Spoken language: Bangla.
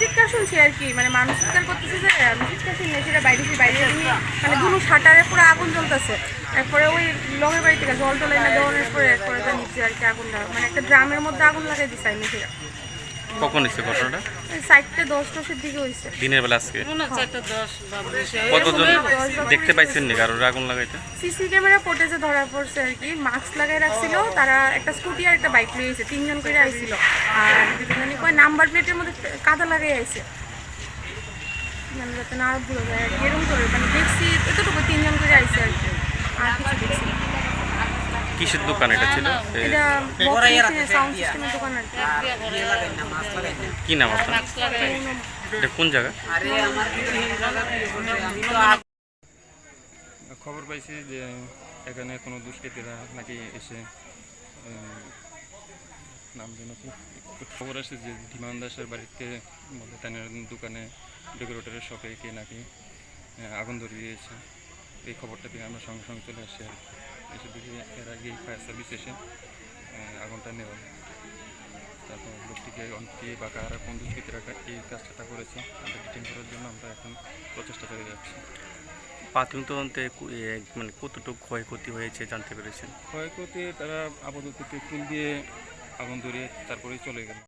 চিৎকার শুনছি আর কি মানে মানুষ চিৎকার করতেছে যে, আমি চিৎকার শুনি সেটা বাইরে বাইরে মানে দুটো শাটারে পুরো আগুন জ্বলতেছে। তারপরে ওই লঙের বাড়ি থেকে জল টল এনে দেওয়ার পরে এরপরে তো নিচে আর কি আগুন মানে একটা ড্রামের মধ্যে আগুন লাগাই দিছে আমি সেটা। কখন হয়েছে ঘটনাটা? সাইডটা দশ দিকে হয়েছে। দিনের বেলা আজকে? হচ্ছে একটা দশ বা বেশি কতজন দেখতে পাইছেন নি কারোর আগুন লাগাইতে? সিসি ক্যামেরা ফুটেজে ধরা পড়ছে আর কি। মাস্ক লাগাই রাখছিল তারা একটা স্কুটি আর একটা বাইক নিয়ে তিনজন করে আইছিল। আর দুজনে কয় নাম্বার প্লেটের মধ্যে কাদা লাগাই আইছে। মানে যাতে না ভুলে যায় আর কি। এরকম করে মানে দেখছি এতটুকু তিনজন করে আইছে আর কি। কিসের দোকান এটা ছিল? কি। কি নাম আপনার? এটা কোন জায়গা? খবর পাইছি যে এখানে কোনো দুষ্কৃতীরা নাকি এসে নাম যেন কি? খবর আসে যে ধীমান দাসের বাড়িতে তানের দোকানে ডেকোরেটরের শপে কে নাকি আগুন ধরিয়ে দিয়েছে। এই খবরটা পেয়ে আমরা সঙ্গে সঙ্গে চলে আসি আর কি। এসে দেখি এর আগে ফায়ার সার্ভিস এসে আগুনটা নেওয়া। তারপর লোকটিকে অনেকে বা কারা কোন দুষ্কৃতীরা এই কাজটা করেছে। তাদের ডিটেন করার জন্য আমরা এখন প্রচেষ্টা করে যাচ্ছি। প্রাথমিক তদন্তে মানে কতটুকু ক্ষয়ক্ষতি হয়েছে জানতে পেরেছেন? ক্ষয়ক্ষতি তারা আপাতত পেট্রোল দিয়ে আগুন ধরিয়ে তারপরেই চলে গেল।